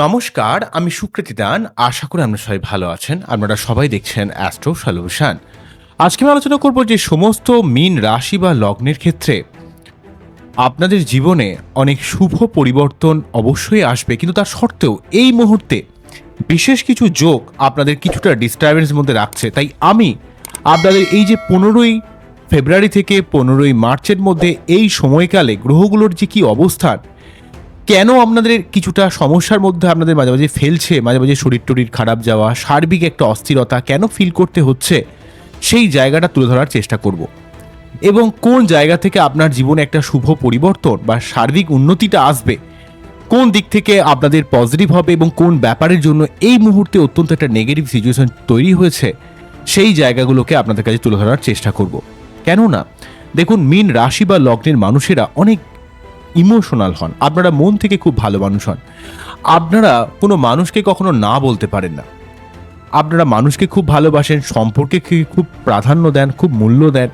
নমস্কার, আমি সুকৃতি দান। আশা করি আপনারা সবাই ভালো আছেন। আপনারা সবাই দেখছেন অ্যাস্ট্রো সলিউশন আজকে আমি আলোচনা করব যে সমস্ত মিন রাশি বা লগ্নের ক্ষেত্রে আপনাদের জীবনে অনেক শুভ পরিবর্তন অবশ্যই আসবে, কিন্তু তার সত্ত্বেও এই মুহূর্তে বিশেষ কিছু যোগ আপনাদের কিছুটা ডিস্টারবেন্স মধ্যে রাখছে। তাই আমি আপনাদের এই যে পনেরোই ফেব্রুয়ারি থেকে পনেরোই মার্চের মধ্যে এই সময়কালে গ্রহগুলোর যে কি অবস্থান কেন আপনাদের কিছুটা সমস্যার মধ্যে আপনাদের মাঝে মাঝে ফেলছে? মাঝে মাঝে শরীর টরির খারাপ যাওয়া, সার্বিক একটা অস্থিরতা কেন ফিল করতে হচ্ছে? সেই জায়গাটা তুলে ধরার চেষ্টা করব। এবং কোন জায়গা থেকে আপনার জীবনে একটা শুভ পরিবর্তন বা সার্বিক উন্নতিটা আসবে? কোন দিক থেকে আপনাদের পজিটিভ হবে এবং কোন ব্যাপারের জন্য এই মুহূর্তে অত্যন্ত একটা নেগেটিভ সিচুয়েশন তৈরি হয়েছে? সেই জায়গাগুলোকে আপনাদের কাছে তুলে ধরার চেষ্টা করব। কেননা, দেখুন, মিন রাশি বা লগ্নের মানুষেরা অনেক ইমোশনাল হন। আপনারা মন থেকে খুব ভালো মানুষ হন। আপনারা কোনো মানুষকে কখনো না বলতে পারেন না। আপনারা মানুষকে খুব ভালোবাসেন সম্পর্কে খুব প্রাধান্য দেন, খুব মূল্য দেন।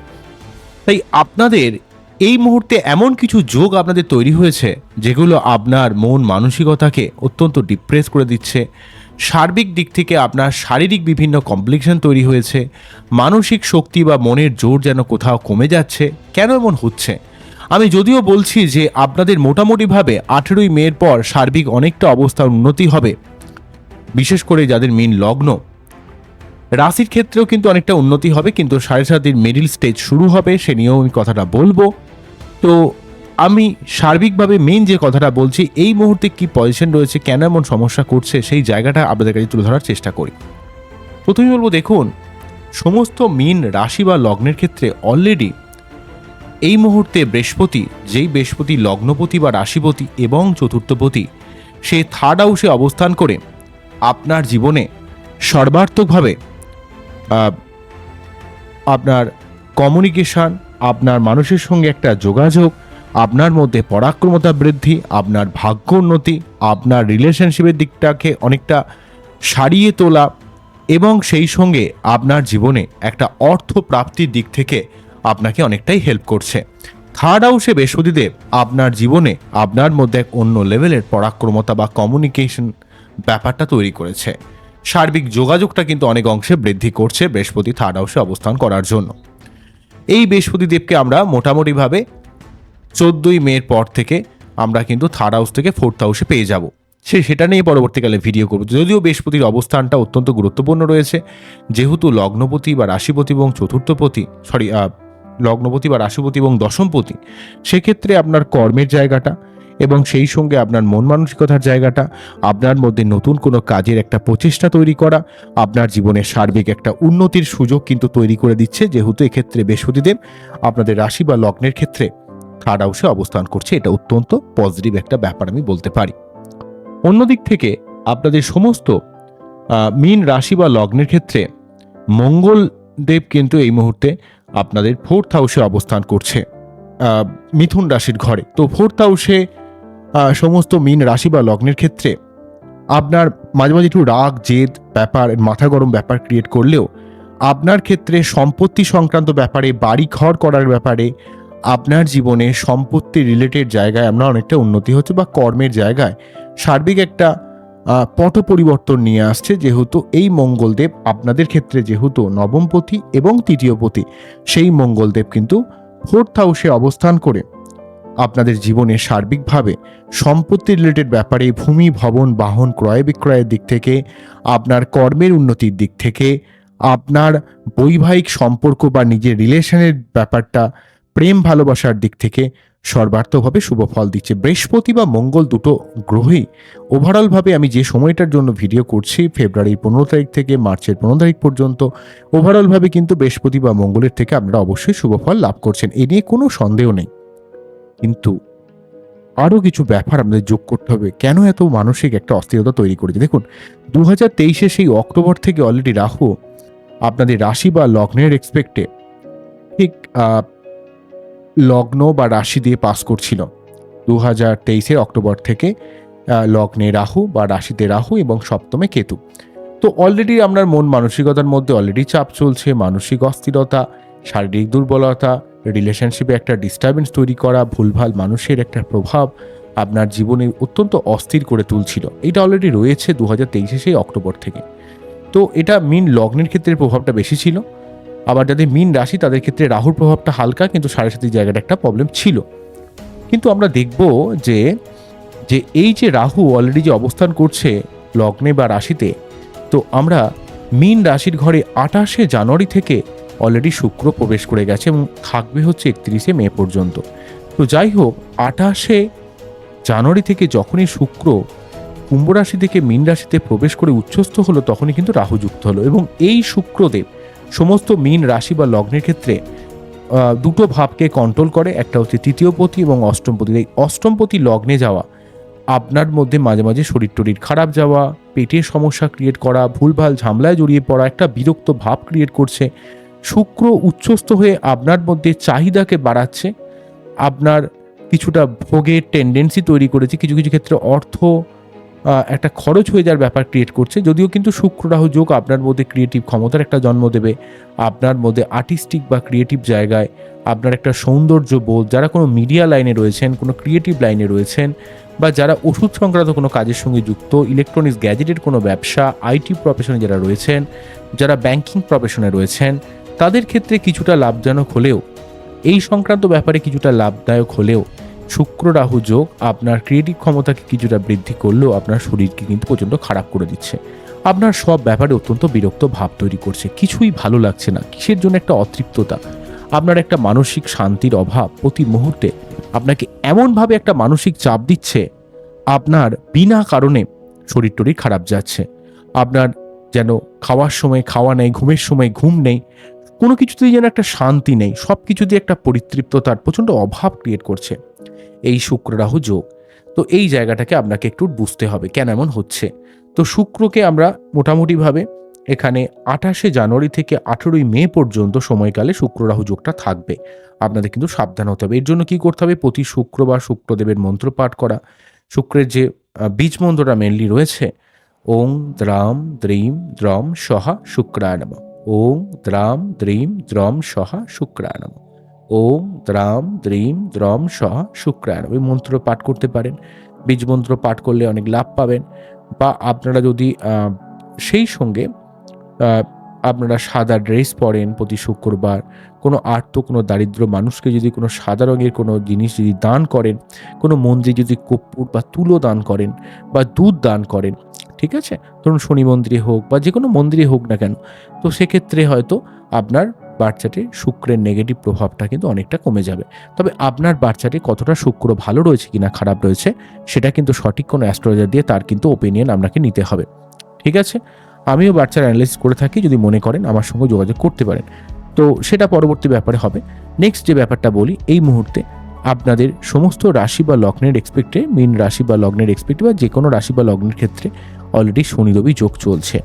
তাই আপনাদের এই মুহূর্তে এমন কিছু যোগ আপনাদের তৈরি হয়েছে, যেগুলো আপনার মন মানসিকতাকে অত্যন্ত ডিপ্রেস করে দিচ্ছে। সার্বিক দিক থেকে আপনার শারীরিক বিভিন্ন কমপ্লিকেশন তৈরি হয়েছে। মানসিক শক্তি বা মনের জোর যেন কোথাও কমে যাচ্ছে। কেন এমন হচ্ছে? আমি যদিও বলছি যে আপনাদের মোটামুটিভাবে আঠেরোই মের পর সার্বিক অনেকটা অবস্থার উন্নতি হবে, বিশেষ করে যাদের মিন লগ্ন। রাশির ক্ষেত্রেও কিন্তু অনেকটা উন্নতি হবে, কিন্তু সাড়ে সাতের মিডিল স্টেজ শুরু হবে, সে নিয়েও আমি কথাটা বলব। তো আমি সার্বিকভাবে মেন যে কথাটা বলছি, এই মুহূর্তে কি পজিশন রয়েছে, কেন এমন সমস্যা করছে, সেই জায়গাটা আপনাদের কাছে তুলে ধরার চেষ্টা করি। প্রথমে বলব, দেখুন, সমস্ত মিন রাশি বা লগ্নের ক্ষেত্রে অলরেডি এই মুহূর্তে বৃহস্পতি, যেই বৃহস্পতি লগ্নপতি বা রাশিপতি এবং চতুর্থপতি, সে থার্ড হাউসে অবস্থান করে আপনার জীবনে সর্বার্থকভাবে আপনার কমিউনিকেশন আপনার মানুষের সঙ্গে একটা যোগাযোগ, আপনার মধ্যে পরাক্রমতা বৃদ্ধি, আপনার ভাগ্য উন্নতি, আপনার রিলেশনশিপের দিকটাকে অনেকটা সারিয়ে তোলা এবং সেই সঙ্গে আপনার জীবনে একটা অর্থ প্রাপ্তির দিক থেকে আপনাকে অনেকটাই হেল্প করছে। থার্ড হাউসে বৃহস্পতিদেব আপনার জীবনে আপনার মধ্যে এক অন্য লেভেলের পরাক্রমতা বা কমিউনিকেশন ব্যাপারটা তৈরি করেছে। সার্বিক যোগাযোগটা কিন্তু অনেক অংশে বৃদ্ধি করছে বৃহস্পতি থার্ড হাউসে অবস্থান করার জন্য। এই বৃহস্পতি দেবকে আমরা মোটামুটিভাবে চোদ্দোই মের পর থেকে আমরা কিন্তু থার্ড হাউস থেকে ফোর্থ হাউসে পেয়ে যাব। সে সেটা নিয়ে পরবর্তীকালে ভিডিও করব। যদিও বৃহস্পতির অবস্থানটা অত্যন্ত গুরুত্বপূর্ণ রয়েছে, যেহেতু লগ্নপতি বা রাশিপতি এবং চতুর্থপতি সরি লগ্নপতি বা রাশিপতি এবং দশমপতি, সেক্ষেত্রে আপনার কর্মের জায়গাটা এবং সেই সঙ্গে আপনার মন মানসিকতার জায়গাটা, আপনার মধ্যে নতুন কোনো কাজের একটা প্রচেষ্টা তৈরি করা, আপনার জীবনের সার্বিক একটা উন্নতির সুযোগ কিন্তু তৈরি করে দিচ্ছে। যেহেতু এক্ষেত্রে বৃহস্পতিদেব আপনাদের রাশি বা লগ্নের ক্ষেত্রে থার্ড হাউসে অবস্থান করছে, এটা অত্যন্ত পজিটিভ একটা ব্যাপার আমি বলতে পারি। অন্যদিক থেকে আপনাদের সমস্ত মীন রাশি বা লগ্নের ক্ষেত্রে মঙ্গল দেব কিন্তু এই মুহূর্তে আপনাদের ফোর্থ হাউসে অবস্থান করছে। মিথুন রাশির ঘরে। তো ফোর্থ হাউসে সমস্ত মিন রাশি বা লগ্নের ক্ষেত্রে আপনার মাঝে মাঝে একটু রাগ, জেদ ব্যাপার, মাথা গরম ব্যাপার ক্রিয়েট করলেও আপনার ক্ষেত্রে সম্পত্তি সংক্রান্ত ব্যাপারে, বাড়ি ঘর করার ব্যাপারে আপনার জীবনে সম্পত্তি রিলেটেড জায়গায় আপনার অনেকটা উন্নতি হচ্ছে বা কর্মের জায়গায় সার্বিক একটা পট পরিবর্তন নিয়ে আসছে যেহেতু এই মঙ্গলদেব আপনাদের ক্ষেত্রে যেহেতু নবমপতি এবং তৃতীয়পতি, সেই মঙ্গলদেব কিন্তু ফোর্থ হাউসে অবস্থান করে। আপনাদের জীবনে সার্বিকভাবে সম্পত্তি রিলেটেড ব্যাপারে ভূমি, ভবন, বাহন, ক্রয় বিক্রয়ের দিক থেকে, আপনার কর্মের উন্নতির দিক থেকে, আপনার বৈবাহিক সম্পর্ক বা নিজের রিলেশনের ব্যাপারটা, প্রেম ভালোবাসার দিক থেকে সর্বার্থভাবে শুভ ফল দিচ্ছে। বৃহস্পতি বা মঙ্গল দুটো গ্রহেই ওভারঅলভাবে আমি যে সময়টার জন্য ভিডিও করছি, ফেব্রুয়ারির পনেরো তারিখ থেকে মার্চের পনেরো তারিখ পর্যন্ত ওভারঅলভাবে কিন্তু বৃহস্পতি বা মঙ্গলের থেকে আপনারা অবশ্যই শুভ ফল লাভ করছেন। এ নিয়ে কোনো সন্দেহ নেই। কিন্তু আরও কিছু ব্যাপার আমাদের যোগ করতে হবে। কেন এত মানসিক একটা অস্থিরতা তৈরি করেছে? দেখুন দু হাজার তেইশে সেই অক্টোবর থেকে অলরেডি রাহু আপনাদের রাশি বা লগ্নের এক্সপেক্টে ঠিক লগ্ন বা রাশি দিয়ে পাস করছিল। দু হাজার তেইশের অক্টোবর থেকে লগ্নে রাহু বা রাশিতে রাহু এবং সপ্তমে কেতু। তো অলরেডি আপনার মন মানসিকতার মধ্যে অলরেডি চাপ চলছে, মানসিক অস্থিরতা, শারীরিক দুর্বলতা রিলেশনশিপে একটা ডিস্টারবেন্স তৈরি করা, ভুলভাল মানুষের একটা প্রভাব আপনার জীবনে অত্যন্ত অস্থির করে তুলছিল। এটা অলরেডি রয়েছে দু হাজার তেইশে সেই অক্টোবর থেকে। তো এটা মিন লগ্নের ক্ষেত্রে প্রভাবটা বেশি ছিল। আবার যাদের মিন রাশি, তাদের ক্ষেত্রে রাহুর প্রভাবটা হালকা, কিন্তু সাড়ে সাথী জায়গাটা একটা প্রবলেম ছিল। কিন্তু আমরা দেখব যে যে এই যে রাহু অলরেডি যে অবস্থান করছে লগ্নে বা রাশিতে, তো আমরা মিন রাশির ঘরে আঠাশে জানুয়ারি থেকে অলরেডি শুক্র প্রবেশ করে গেছে এবং থাকবে হচ্ছে একত্রিশে মে পর্যন্ত। তো যাই হোক, আঠাশে জানুয়ারি থেকে যখনই শুক্র কুম্ভ রাশি থেকে মীন রাশিতে প্রবেশ করে উচ্চস্থ হলো, তখনই কিন্তু রাহু যুক্ত হলো এবং এই শুক্রদেব সমস্ত মীন রাশি বা লগ্নের ক্ষেত্রে দুটো ভাবকে কন্ট্রোল করে, একটা হচ্ছে তৃতীয়পতি এবং অষ্টমপতি এই অষ্টমপতি লগ্নে যাওয়া, আপনার মধ্যে মাঝে মাঝে শরীর টরির খারাপ যাওয়া, পেটের সমস্যা ক্রিয়েট করা, ভুলভাল ঝামলায় জড়িয়ে পড়া একটা বিরক্ত ভাব ক্রিয়েট করছে। শুক্র উচ্চস্থ হয়ে আপনার মধ্যে চাহিদাকে বাড়াচ্ছে। আপনার কিছুটা ভোগের টেন্ডেন্সি তৈরি করেছে। কিছু কিছু ক্ষেত্রে অর্থ একটা খরচ হয়ে যাওয়ার ব্যাপার ক্রিয়েট করছে। যদিও কিন্তু শুক্র রাহু যোগ আপনার মধ্যে ক্রিয়েটিভ ক্ষমতার একটা জন্ম দেবে। আপনার মধ্যে আর্টিস্টিক বা ক্রিয়েটিভ জায়গায় আপনার একটা সৌন্দর্য বোধ, যারা কোনো মিডিয়া লাইনে রয়েছেন, কোনো ক্রিয়েটিভ লাইনে রয়েছেন, বা যারা ওষুধ সংক্রান্ত কোনো কাজের সঙ্গে যুক্ত ইলেকট্রনিক্স গ্যাজেটের কোনো ব্যবসা আইটি প্রফেশনে যারা রয়েছেন, যারা ব্যাংকিং প্রফেশনে রয়েছেন, তাদের ক্ষেত্রে কিছুটা লাভজনক হলেও, এই সংক্রান্ত ব্যাপারে কিছুটা লাভদায়ক হলেও শুক্র রাহু যোগ আপনার ক্রিয়েটিভ ক্ষমতাকে কিছুটা বৃদ্ধি করলেও আপনার শরীরকে কিন্তু প্রচণ্ড খারাপ করে দিচ্ছে। আপনার সব ব্যাপারে অত্যন্ত বিরক্ত ভাব তৈরি করছে। কিছুই ভালো লাগছে না। কিসের জন্য একটা অতৃপ্ততা? আপনার একটা মানসিক শান্তির অভাব প্রতি মুহূর্তে আপনাকে এমনভাবে একটা মানসিক চাপ দিচ্ছে, আপনার বিনা কারণে শরীর টরীর খারাপ যাচ্ছে। আপনার যেন খাওয়ার সময় খাওয়া নেই, ঘুমের সময় ঘুম নেই কোনো কিছুতেই যেন একটা শান্তি নেই সব কিছুতেই একটা পরিতৃপ্ততার প্রচণ্ড অভাব ক্রিয়েট করছে। এই শুক্র রাহু যোগ, তো এই জায়গাটাকে আপনাকে একটু বুঝতে হবে কেন এমন হচ্ছে। তো শুক্রকে আমরা মোটামুটিভাবে এখানে আঠাশে জানুয়ারি থেকে আঠেরোই মে পর্যন্ত সময়কালে শুক্র রাহু যোগটা থাকবে। আপনাদের কিন্তু সাবধান হতে হবে। এর জন্য কি করতে হবে? প্রতি শুক্রবার শুক্রদেবের মন্ত্র পাঠ করা। শুক্রের যে বীজ মন্ত্রটা মেনলি রয়েছে, ওং, দ্রাম, দ্রিম, দ্রম, সহা, শুক্রায় নম। ওং দ্রাম দ্রিম দ্রম সহা শুক্রায় নম ওং দ্রাম দ্রিম দ্রম সহা শুক্রায় নম এই মন্ত্র পাঠ করতে পারেন। বীজ মন্ত্র পাঠ করলে অনেক লাভ পাবেন। বা আপনারা যদি সেই সঙ্গে আপনারা সাদা ড্রেস পরেন প্রতি শুক্রবার, কোনো আর্ত, কোনো দারিদ্র মানুষকে যদি কোনো সাদা রঙের কোনো জিনিস যদি দান করেন, কোনো মন্দিরে যদি কর্পূর বা তুলো দান করেন বা দুধ দান করেন ঠিক আছে? ধরুন শনি মন্দিরে হোক বা যে কোনো মন্দিরে হোক না কেন, তো সেক্ষেত্রে হয়তো আপনার বাচ্চাটির শুক্রের নেগেটিভ প্রভাবটা কিন্তু অনেকটা কমে যাবে। তবে আপনার বাচ্চাটি কতটা শুক্র ভালো রয়েছে কিনা খারাপ রয়েছে, সেটা কিন্তু সঠিক কোনো অ্যাস্ট্রোলজার দিয়ে তার কিন্তু ওপিনিয়ন আপনাকে নিতে হবে। ঠিক আছে? আমিও বাচ্চার অ্যানালাইসিস করে থাকি, যদি মনে করেন আমার সঙ্গে যোগাযোগ করতে পারেন। তো সেটা পরবর্তী ব্যাপারে হবে। নেক্সট যে ব্যাপারটা বলি, এই মুহূর্তে আপনাদের সমস্ত রাশি বা লগ্নের এক্সপেক্টে মিন রাশি বা লগ্নের এক্সপেক্টে বা যে কোনো রাশি বা লগ্নের ক্ষেত্রে অলরেডি শনি রবি যোগ চলছে।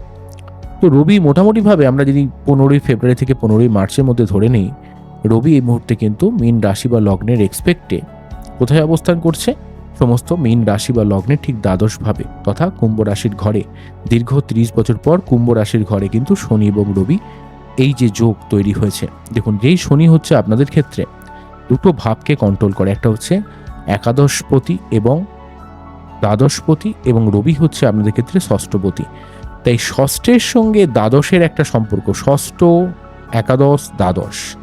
তো রবি মোটামুটিভাবে আমরা যদি পনেরোই ফেব্রুয়ারি থেকে পনেরোই মার্চের মধ্যে ধরে নিই, রবি এই মুহূর্তে কিন্তু মিন রাশি বা লগ্নের এক্সপেক্টে কোথায় অবস্থান করছে? সমস্ত মীন রাশি বা লগ্নে ঠিক দ্বাদশভাবে তথা কুম্ভ রাশির ঘরে। দীর্ঘ ত্রিশ বছর পর কুম্ভ রাশির ঘরে কিন্তু শনি এবং রবি এই যে যোগ তৈরি হয়েছে। দেখুন, যেই শনি হচ্ছে আপনাদের ক্ষেত্রে দুটো ভাবকে কন্ট্রোল করে। একটা হচ্ছে একাদশপতি এবং দ্বাদশপতি এবং রবি হচ্ছে আপনাদের ক্ষেত্রে ষষ্ঠপতি। তাই ষষ্ঠের সঙ্গে দ্বাদশের একটা সম্পর্ক, ষষ্ঠ, একাদশ, দ্বাদশ।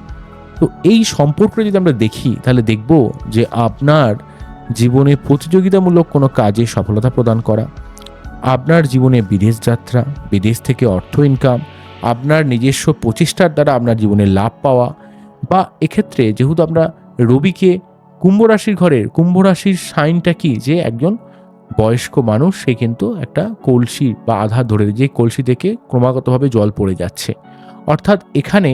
তো এই সম্পর্কটা যদি আমরা দেখি, তাহলে দেখব যে আপনার জীবনে প্রতিযোগিতামূলক কোনো কাজে সফলতা প্রদান করা, আপনার জীবনে বিদেশ যাত্রা, বিদেশ থেকে অর্থ ইনকাম আপনার নিজস্ব প্রচেষ্টার দ্বারা আপনার জীবনে লাভ পাওয়া, বা এক্ষেত্রে যেহেতু আমরা রবিকে কুম্ভ রাশির ঘরের, কুম্ভ রাশির সাইনটা কি? যে একজন বয়স্ক মানুষ, সে কিন্তু একটা কলসি বা আধার ধরে যে কলসি থেকে ক্রমাগতভাবে জল পড়ে যাচ্ছে। অর্থাৎ এখানে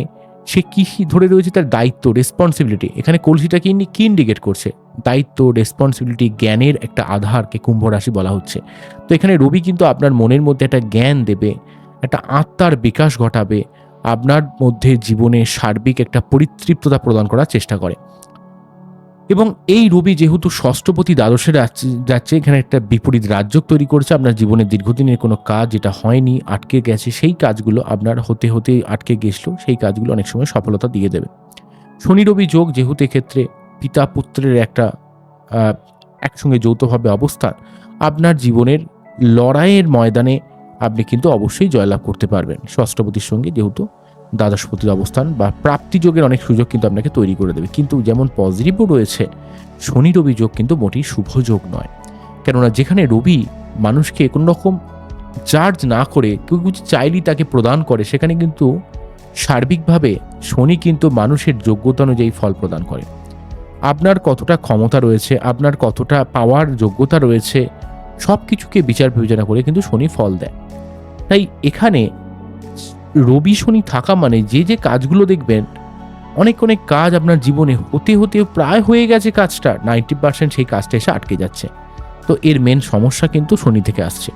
সে কি ধরে রয়েছে তার দায়িত্ব রেসপন্সিবিলিটি এখানে কলসিটা কি কি ইন্ডিকেট করছে? দায়িত্ব রেসপন্সিবিলিটি জ্ঞানের একটা আধারকে কুম্ভ রাশি বলা হচ্ছে। তো এখানে রবি কিন্তু আপনার মনের মধ্যে একটা জ্ঞান দেবে, একটা আত্মার বিকাশ ঘটাবে, আপনার মধ্যে জীবনে সার্বিক একটা পরিতৃপ্ততা প্রদান করার চেষ্টা করে। এবং এই রবি যেহেতু ষষ্ঠপতি দ্বাদশে যাচ্ছে- এখানে একটা বিপরীত রাজ্য তৈরি করেছে। আপনার জীবনে দীর্ঘদিনের কোনো কাজ যেটা হয়নি, আটকে গেছে, সেই কাজগুলো আপনার হতে হতে আটকে গেছিল, সেই কাজগুলো অনেক সময় সফলতা দিয়ে দেবে। শনি রবি যোগ যেহেতু এক্ষেত্রে পিতা পুত্রের একটা একসঙ্গে যৌথভাবে অবস্থান, আপনার জীবনের লড়াইয়ের ময়দানে আপনি কিন্তু অবশ্যই জয়লাভ করতে পারবেন ষষ্ঠপতির সঙ্গে যেহেতু দ্বাদশপতির অবস্থান বা প্রাপ্তিযোগের অনেক সুযোগ কিন্তু আপনাকে তৈরি করে দেবে। কিন্তু যেমন পজিটিভও রয়েছে শনি রবি যোগ কিন্তু মোটেই শুভ যোগ নয়। কেননা যেখানে রবি মানুষকে কোনো রকম চার্জ না করে, কেউ কিছু চাইলেই তাকে প্রদান করে, সেখানে কিন্তু সার্বিকভাবে শনি কিন্তু মানুষের যোগ্যতা অনুযায়ী ফল প্রদান করে। আপনার কতটা ক্ষমতা রয়েছে, আপনার কতটা পাওয়ার যোগ্যতা রয়েছে সব কিছুকে বিচার বিবেচনা করে কিন্তু শনি ফল দেয়। তাই এখানে রবি শনি থাকা মানে যে যে কাজগুলো দেখবেন, অনেক অনেক কাজ আপনার জীবনে হতে হতে প্রায় হয়ে গেছে কাজটা নাইনটি পার্সেন্ট সেই কাজটা এসে আটকে যাচ্ছে। তো এর মেন সমস্যা কিন্তু শনি থেকে আসছে।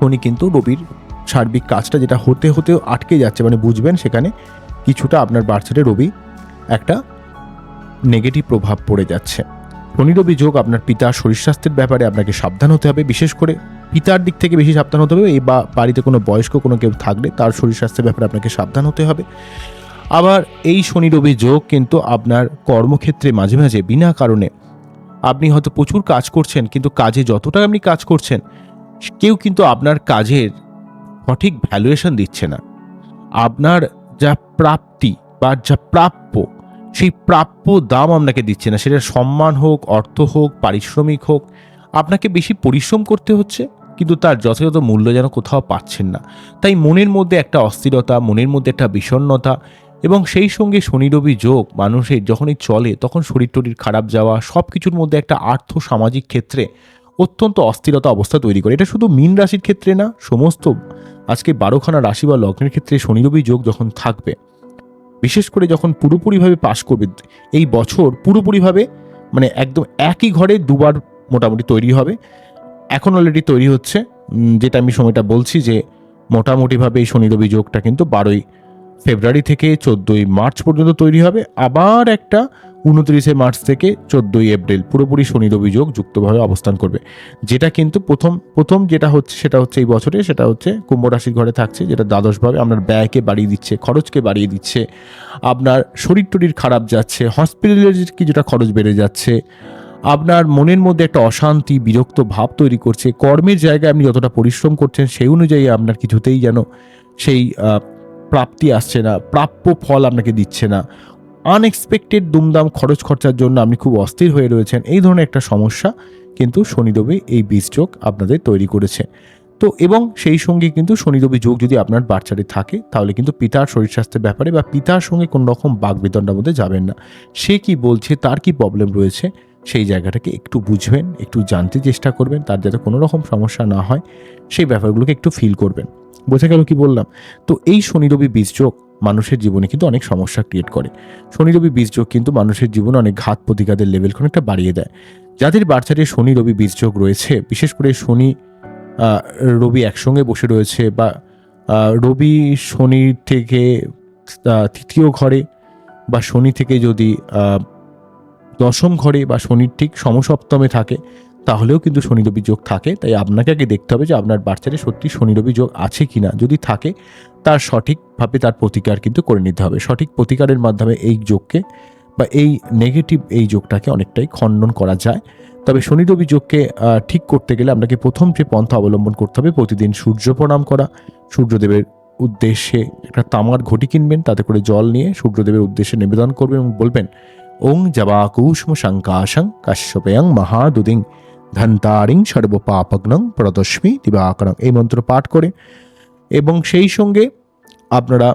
শনি কিন্তু রবির সার্বিক কাজটা যেটা হতে হতেও আটকে যাচ্ছে মানে বুঝবেন সেখানে কিছুটা আপনার বার্চারে রবি একটা নেগেটিভ প্রভাব পড়ে যাচ্ছে। শনি রবি যোগ আপনার পিতার শরীর স্বাস্থ্যের ব্যাপারে আপনাকে সাবধান হতে হবে, বিশেষ করে পিতার দিক থেকে বেশি সাবধান হতে হবে, এই বা বাড়িতে কোনো বয়স্ক কোনো কেউ থাকলে তার শরীর স্বাস্থ্যের ব্যাপারে আপনাকে সাবধান হতে হবে। আবার এই শনি রবি যোগ কিন্তু আপনার কর্মক্ষেত্রে মাঝে মাঝে বিনা কারণে আপনি হয়তো প্রচুর কাজ করছেন, কিন্তু কাজে যতটা আপনি কাজ করছেন, কেউ কিন্তু আপনার কাজের সঠিক ভ্যালুয়েশন দিচ্ছে না। আপনার যা প্রাপ্তি বা যা প্রাপ্য, সেই প্রাপ্য দাম আপনাকে দিচ্ছে না। সেটা সম্মান হোক, অর্থ হোক, পারিশ্রমিক হোক, আপনাকে বেশি পরিশ্রম করতে হচ্ছে। কিন্তু তার যথাযথ মূল্য যেন কোথাও পাচ্ছেন না। তাই মনের মধ্যে একটা অস্থিরতা, মনের মধ্যে একটা বিষণ্ণতা এবং সেই সঙ্গে শনি রবি যোগ, মানুষের যখনই চলে তখন শরীর টরির খারাপ যাওয়া সব কিছুর মধ্যে একটা আর্থ সামাজিক ক্ষেত্রে অত্যন্ত অস্থিরতা অবস্থা তৈরি করে। এটা শুধু মীন রাশির ক্ষেত্রে না, সমস্ত আজকে বারোখানা রাশি বা লগ্নের ক্ষেত্রে শনি রবি যোগ যখন থাকবে, বিশেষ করে যখন পুরোপুরিভাবে পাশ করবে, এই বছর পুরোপুরিভাবে মানে একদম একই ঘরে দুবার মোটামুটি তৈরি হবে। এখন অলরেডি তৈরি হচ্ছে যেটা আমি সময়টা বলছি যে মোটামুটিভাবে এই শনি রবি যোগটা কিন্তু বারোই ফেব্রুয়ারি থেকে চোদ্দোই মার্চ পর্যন্ত তৈরি হবে। আবার একটা উনত্রিশে মার্চ থেকে চোদ্দোই এপ্রিল পুরোপুরি শনি রবি যোগ যুক্তভাবে অবস্থান করবে। যেটা কিন্তু প্রথম প্রথম যেটা হচ্ছে সেটা হচ্ছে এই বছরে, সেটা হচ্ছে কুম্ভ রাশির ঘরে থাকছে, যেটা দ্বাদশভাবে আপনার ব্যয়কে বাড়িয়ে দিচ্ছে, খরচকে বাড়িয়ে দিচ্ছে, আপনার শরীর টরির খারাপ যাচ্ছে হসপিটালের কিছুটা খরচ বেড়ে যাচ্ছে আপনার মনের মধ্যে একটা অশান্তি, বিরক্ত ভাব তৈরি করছে। কর্মের জায়গায় আপনি যতটা পরিশ্রম করছেন, সেই অনুযায়ী আপনার কিছুতেই যেন সেই প্রাপ্তি আসছে না, প্রাপ্য ফল আপনাকে দিচ্ছে না। আনএক্সপেক্টেড দুমদাম খরচ খরচার জন্য আপনি খুব অস্থির হয়ে রয়েছেন। এই ধরনের একটা সমস্যা কিন্তু শনিরবি এই বীজযোগ আপনাদের তৈরি করেছে। তো এবং সেই সঙ্গে কিন্তু শনিরবি যোগ যদি আপনার বাচ্চারে থাকে, তাহলে কিন্তু পিতার শরীর স্বাস্থ্যের ব্যাপারে বা পিতার সঙ্গে কোনো রকম বাগবিতণ্ডার মধ্যে যাবেন না। সে কি বলছে, তার কি প্রবলেম রয়েছে? সেই জায়গাটাকে একটু বুঝবেন, একটু জানতে চেষ্টা করবেন, তার যাতে কোনো রকম সমস্যা না হয়, সেই ব্যাপারগুলোকে একটু ফিল করবেন। বোঝা গেল কি বললাম? তো এই শনি রবি বীজযোগ মানুষের জীবনে কিন্তু অনেক সমস্যা ক্রিয়েট করে। শনি রবি বীজযোগ কিন্তু মানুষের জীবনে অনেক ঘাত প্রতিঘাতের লেভেল অনেকটা বাড়িয়ে দেয়। যাদের বাচ্চাদের শনি রবি বীজযোগ রয়েছে, বিশেষ করে শনি রবি একসঙ্গে বসে রয়েছে বা রবি শনি থেকে তৃতীয় ঘরে বা শনি থেকে যদি দশম ঘরে বা শনির ঠিক সমসপ্তমে থাকে, তাহলেও কিন্তু শনি রবি যোগ থাকে। তাই আপনাকে আগে দেখতে হবে যে আপনার বাচ্চাদের সত্যি শনি রবি যোগ আছে কিনা। যদি থাকে, তার সঠিকভাবে তার প্রতিকার কিন্তু করে নিতে হবে। সঠিক প্রতিকারের মাধ্যমে এই যোগকে বা এই নেগেটিভ এই যোগটাকে অনেকটাই খণ্ডন করা যায়। তবে শনি রবি যোগকে ঠিক করতে গেলে আপনাকে প্রথম যে পন্থা অবলম্বন করতে হবে, প্রতিদিন সূর্য প্রণাম করা। সূর্যদেবের উদ্দেশ্যে একটা তামার ঘটি কিনবেন, তাতে করে জল নিয়ে সূর্যদেবের উদ্দেশ্যে নিবেদন করবেন এবং বলবেন ওং জবা কুষ্ম শঙ্কাশং কাশ্যপয়ং মহাদুদিং ধন্তারিং সর্বপাপগ্নং প্রদস্মি দিবাকরং। এই মন্ত্র পাঠ করে এবং সেই সঙ্গে আপনারা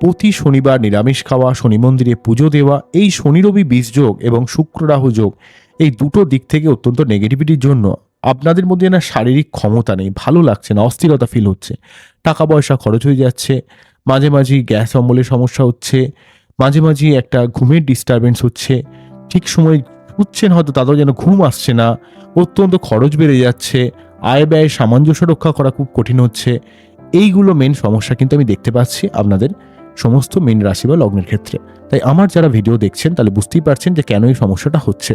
প্রতি শনিবার নিরামিষ খাওয়া, শনি মন্দিরে পুজো দেওয়া, এই শনি রবি বীজ যোগ এবং শুক্র রাহু যোগ, এই দুটো দিক থেকে অত্যন্ত নেগেটিভিটির জন্য আপনাদের মধ্যে না শারীরিক ক্ষমতা নেই, ভালো লাগছে না, অস্থিরতা ফিল হচ্ছে। টাকা পয়সা খরচ হয়ে যাচ্ছে, মাঝে মাঝে গ্যাস অম্বলের সমস্যা হচ্ছে মাঝে মাঝে একটা ঘুমের ডিস্টারবেন্স হচ্ছে। ঠিক সময় উঠছেন হয়তো তাদের যেন ঘুম আসছে না। অত্যন্ত খরচ বেড়ে যাচ্ছে। আয় ব্যয় সামঞ্জস্য রক্ষা করা খুব কঠিন হচ্ছে। এইগুলো মেন সমস্যা কিন্তু আমি দেখতে পাচ্ছি আপনাদের সমস্ত মেন রাশি বা লগ্নের ক্ষেত্রে। তাই আমার যারা ভিডিও দেখছেন, তাহলে বুঝতেই পারছেন যে কেন এই সমস্যাটা হচ্ছে।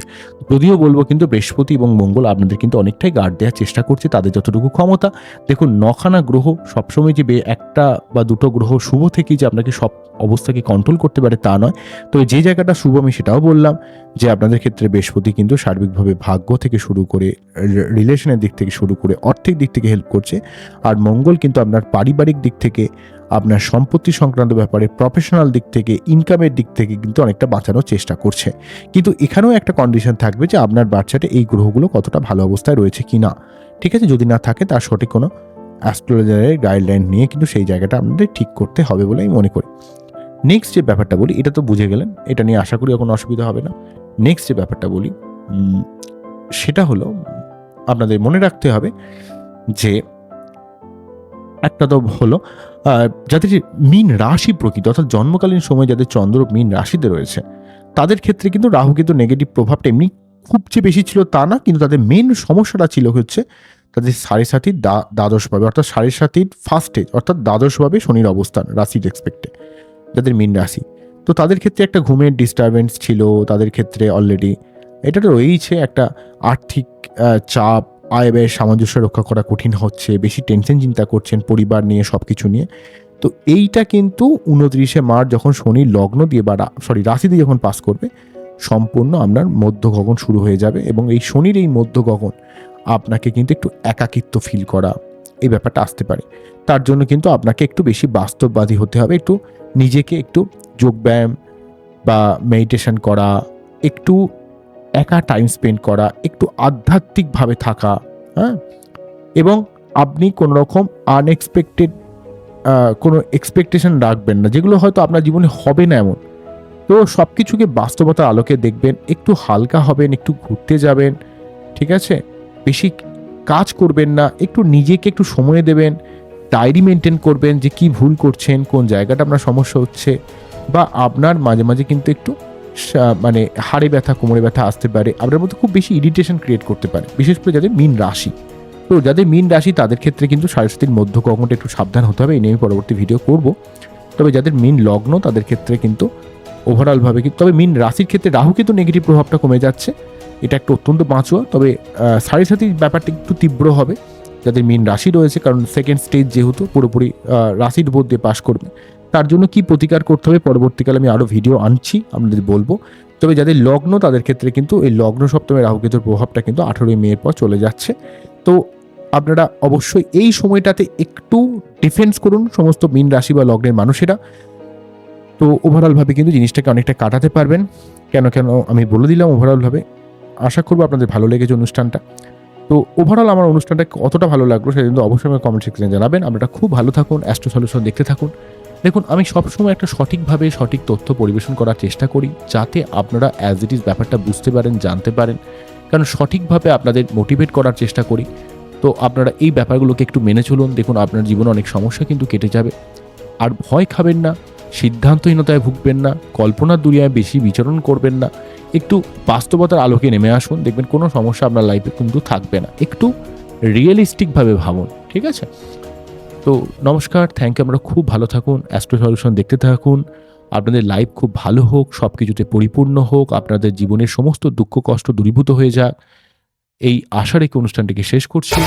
যদিও বলব কিন্তু বৃহস্পতি এবং মঙ্গল আপনাদের কিন্তু অনেকটাই গার্ড দেওয়ার চেষ্টা করছে, তাদের যতটুকু ক্ষমতা। দেখুন, নখানা গ্রহ সবসময় যে একটা বা দুটো গ্রহ শুভ থেকেই যে আপনাকে সব অবস্থাকে কন্ট্রোল করতে পারে তা নয়। তো যে জায়গাটা শুভ, আমি সেটাও বললাম যে আপনাদের ক্ষেত্রে বৃহস্পতি কিন্তু সার্বিকভাবে ভাগ্য থেকে শুরু করে রিলেশনের দিক থেকে শুরু করে অর্থিক দিক থেকে হেল্প করছে। আর মঙ্গল কিন্তু আপনার পারিবারিক দিক থেকে আপনার সম্পত্তি সংক্রান্ত ব্যাপারে প্রফেশনাল দিক থেকে ইনকামের দিক থেকে কিন্তু অনেকটা বাঁচানোর চেষ্টা করছে। কিন্তু এখানেও একটা কন্ডিশন থাকবে যে আপনার বাচ্চাটা এই গ্রহগুলো কতটা ভালো অবস্থায় রয়েছে কি না ঠিক আছে, যদি না থাকে তার সঠিক কোনো অ্যাস্ট্রোলজারের গাইডলাইন নিয়ে কিন্তু সেই জায়গাটা আপনাদের ঠিক করতে হবে বলে আমি মনে করি। নেক্সট যে ব্যাপারটা বলি, এটা তো বুঝে গেলেন, এটা নিয়ে আশা করি কোনো অসুবিধা হবে না। নেক্সট যে ব্যাপারটা বলি সেটা হলো, আপনাদের মনে রাখতে হবে যে একটা তো হলো যাদের মীন রাশি প্রকৃত, অর্থাৎ জন্মকালীন সময় যাদের চন্দ্র মীন রাশিতে রয়েছে, তাদের ক্ষেত্রে কিন্তু রাহু কিন্তু নেগেটিভ প্রভাবটা এমনি খুব যে বেশি ছিল তা না, কিন্তু তাদের মেন সমস্যাটা ছিল হচ্ছে তাদের সাড়ে সাতির দ্বাদশভাবে, অর্থাৎ সাড়ে সাতির ফার্স্টে অর্থাৎ দ্বাদশভাবে শনির অবস্থান রাশির এক্সপেক্টে যাদের মীন রাশি। তো তাদের ক্ষেত্রে একটা ঘুমের ডিস্টারবেন্স ছিল, তাদের ক্ষেত্রে অলরেডি এটা তো রয়েইছে একটা আর্থিক চাপ আয় ব্যয়ের সামঞ্জস্য রক্ষা করা কঠিন হচ্ছে, বেশি টেনশন চিন্তা করছেন, পরিবার নিয়ে সব কিছু নিয়ে। তো এইটা কিন্তু উনত্রিশে মার্চ যখন শনি লগ্ন দিয়ে বা সরি রাশি দিয়ে যখন পাস করবে, সম্পূর্ণ আপনার মধ্য গগন শুরু হয়ে যাবে এবং এই শনির এই মধ্য গগন আপনাকে কিন্তু একটু একাকিত্ব ফিল করা এই ব্যাপারটা আসতে পারে। তার জন্য কিন্তু আপনাকে একটু বেশি বাস্তববাদী হতে হবে, একটু নিজেকে একটু যোগব্যায়াম বা মেডিটেশন করা, একটু একা টাইম স্পেন্ড করা, একটু আধ্যাত্মিকভাবে থাকা হ্যাঁ? এবং আপনি কোনো রকম আনএক্সপেক্টেড কোনো এক্সপেকটেশন রাখবেন না, যেগুলো হয়তো আপনার জীবনে হবে না এমন। তো সব কিছুকে বাস্তবতার আলোকে দেখবেন, একটু হালকা হবেন, একটু ঘুরতে যাবেন, ঠিক আছে? বেশি কাজ করবেন না, একটু নিজেকে একটু সময় দেবেন ডায়েরি মেনটেন করবেন যে কি ভুল করছেন, কোন জায়গাটা আপনার সমস্যা হচ্ছে, বা আপনার মাঝে মাঝে কিন্তু একটু মানে হাড়ে ব্যথা, কোমরে ব্যথা আসতে পারে। আপনার মধ্যে খুব বেশি ইরিটেশন ক্রিয়েট করতে পারে। বিশেষ করে যাদের মিন রাশি। তো যাদের মিন রাশি, তাদের ক্ষেত্রে কিন্তু সারস্বতীর মধ্য কখনটা একটু সাবধান হতে হবে। এই নিয়ে আমি পরবর্তী ভিডিও করব। তবে যাদের মিন লগ্ন, তাদের ক্ষেত্রে কিন্তু ওভারঅলভাবে কিন্তু তবে মিন রাশির ক্ষেত্রে রাহু কিন্তু নেগেটিভ প্রভাবটা কমে যাচ্ছে। এটা একটা অত্যন্ত বাঁচুয়া। তবে সাড়ে সাথী ব্যাপারটা একটু তীব্র হবে। যাদের মিন রাশি রয়েছে, কারণ সেকেন্ড স্টেজ যেহেতু, পুরোপুরি রাশির উপর দিয়ে পাশ করবে। তার জন্য কি প্রতিকার করতে হবে পরবর্তীকালে আমি আরও ভিডিও আনছি, আপনাদের বলব। তবে যাদের লগ্ন, তাদের ক্ষেত্রে কিন্তু এই লগ্ন সপ্তমে রাহুকেতুর প্রভাবটা কিন্তু আঠেরোই মেয়ের পর চলে যাচ্ছে। তো আপনারা অবশ্যই এই সময়টাতে একটু ডিফেন্স করুন, সমস্ত মিন রাশি বা লগ্নের মানুষেরা। তো ওভারঅলভাবে কিন্তু জিনিসটাকে অনেকটা কাটাতে পারবেন। কেন কেন আমি বলে দিলাম ওভারঅলভাবে আশা করব আপনাদের ভালো লেগেছে অনুষ্ঠানটা। তো ওভারঅল আমার অনুষ্ঠানটা কতটা ভালো লাগল সেটা কিন্তু অবশ্যই আমার কমেন্ট সেকশনে জানাবেন। আপনারা খুব ভালো থাকুন অ্যাস্ট্রো সলিউশন দেখতে থাকুন। দেখুন, আমি সবসময় একটা সঠিকভাবে সঠিক তথ্য পরিবেশন করার চেষ্টা করি যাতে আপনারা অ্যাজ ইট ইজ ব্যাপারটা বুঝতে পারেন, জানতে পারেন। কারণ সঠিকভাবে আপনাদের মোটিভেট করার চেষ্টা করি। তো আপনারা এই ব্যাপারগুলোকে একটু মেনে চলুন। দেখুন, আপনার জীবনে অনেক সমস্যা কিন্তু কেটে যাবে। আর ভয় খাবেন না, সিদ্ধান্তহীনতায় ভুগবেন না, কল্পনার দুনিয়ায় বেশি বিচরণ করবেন না। একটু বাস্তবতার আলোকে নেমে আসুন। দেখবেন কোনো সমস্যা আপনার লাইফে কিন্তু থাকবে না। একটু রিয়েলিস্টিকভাবে ভাবুন, ঠিক আছে? তো নমস্কার থ্যাংক ইউ আমরা খুব ভালো থাকুন অ্যাস্ট্রো সলিউশন দেখতে থাকুন। আপনাদের লাইফ খুব ভালো হোক সব কিছুতে পরিপূর্ণ হোক, আপনাদের জীবনের সমস্ত দুঃখ, কষ্ট দূরীভূত হয়ে যাক। এই আশা রেখে অনুষ্ঠানটিকে শেষ করছি।